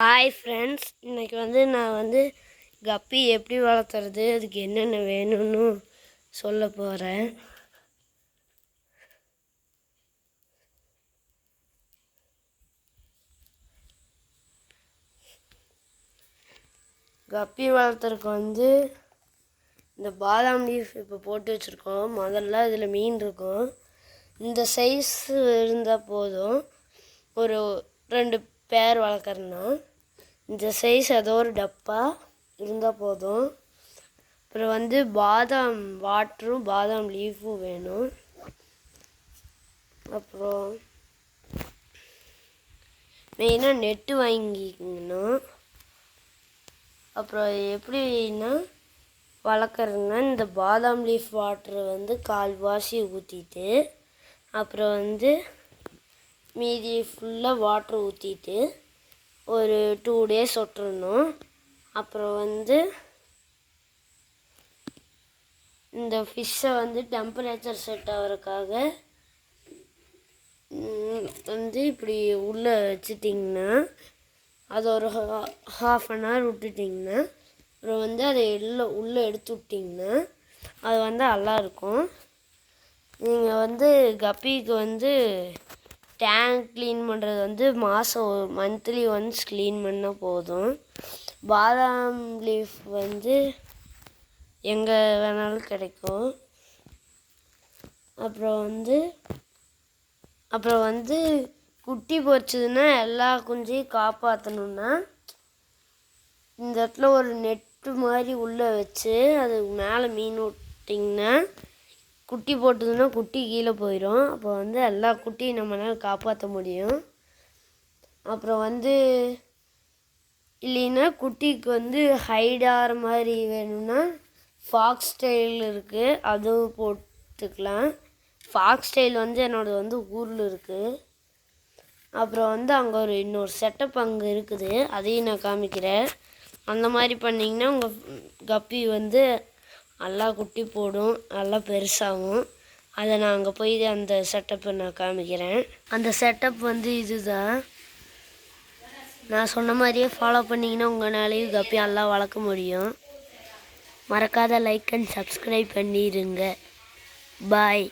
Hi friends இன்றைக்கி வந்து நான் வந்து கப்பி எப்படி வளர்த்துறது அதுக்கு என்னென்ன வேணும்னு சொல்ல போகிறேன் கப்பி வளர்த்துறதுக்கு வந்து இந்த பாதாம் லீஃப் இப்போ போட்டு வச்சுருக்கோம். முதல்ல இதில் மீன் இருக்கும். இந்த சைஸ் இருந்தால் போதும். ஒரு ரெண்டு பேர் வளர்க்குறேன்னா. இந்த சைஸ் ஏதோ ஒரு டப்பா இருந்தால் போதும். அப்புறம் வந்து பாதாம் வாட்டரும் பாதாம் லீஃபும் வேணும். அப்புறம் மெயினாக நெட்டு வாங்கிக்கணும். அப்புறம் எப்படின்னா வளர்க்குறதுன்னா இந்த பாதாம் லீஃப் வாட்டரை வந்து கால்வாசி ஊற்றிட்டு அப்புறம் வந்து மீதி ஃபுல்லாக வாட்ரு ஊற்றிட்டு ஒரு டூ டேஸ் விட்டுறணும். அப்புறம் வந்து இந்த ஃபிஷ்ஷை வந்து டெம்பரேச்சர் செட் ஆகிறதுக்காக வந்து இப்படி உள்ளே வச்சுட்டிங்கன்னா அது ஒரு ஹாஃப் அன் ஹவர் விட்டுட்டிங்கன்னா அப்புறம் வந்து அதை எள்ள உள்ளே எடுத்து விட்டிங்கன்னா அது வந்து நல்லா இருக்கும். நீங்கள் வந்து கப்பிக்கு வந்து டேங்க் க்ளீன் பண்ணுறது வந்து மாதம் மந்த்லி ஒன்ஸ் க்ளீன் பண்ணால் போதும். பாதாம் லீஃப் வந்து எங்கே வேணாலும் கிடைக்கும். அப்புறம் வந்து அப்புறம் வந்து குட்டி போச்சுதுன்னா எல்லா குஞ்சையும் காப்பாற்றணுன்னா இந்த இடத்துல ஒரு நெட்டு மாதிரி உள்ளே வச்சு அது மேலே மீன் விட்டிங்கன்னா குட்டி போட்டதுன்னா குட்டி கீழே போயிடும் அப்போ வந்து எல்லா குட்டியும் நம்மளால் காப்பாற்ற முடியும். அப்புறம் வந்து இல்லைன்னா குட்டிக்கு வந்து ஹைடார் மாதிரி வேணும்னா ஃபாக்ஸ் ஸ்டைல் இருக்குது அதுவும் போட்டுக்கலாம். ஃபாக்ஸ் ஸ்டைல் வந்து என்னோடது வந்து ஊரில் இருக்குது அப்புறம் வந்து அங்கே ஒரு இன்னொரு செட்டப் அங்கே இருக்குது. அதையும் நான் காமிக்கிறேன். அந்த மாதிரி பண்ணிங்கன்னா உங்கள் கப்பி வந்து நல்லா குட்டி போடும் நல்லா பெருசாகும். அதை நான் அங்கே போய் அந்த செட்டப்பை நான் காமிக்கிறேன். அந்த செட்டப் வந்து இதுதான். நான் சொன்ன மாதிரியே ஃபாலோ பண்ணிங்கன்னா உங்களாலேயும் கப்பி நல்லா வளர்க்க முடியும். மறக்காத லைக் அண்ட் சப்ஸ்கிரைப் பண்ணிடுங்க பாய்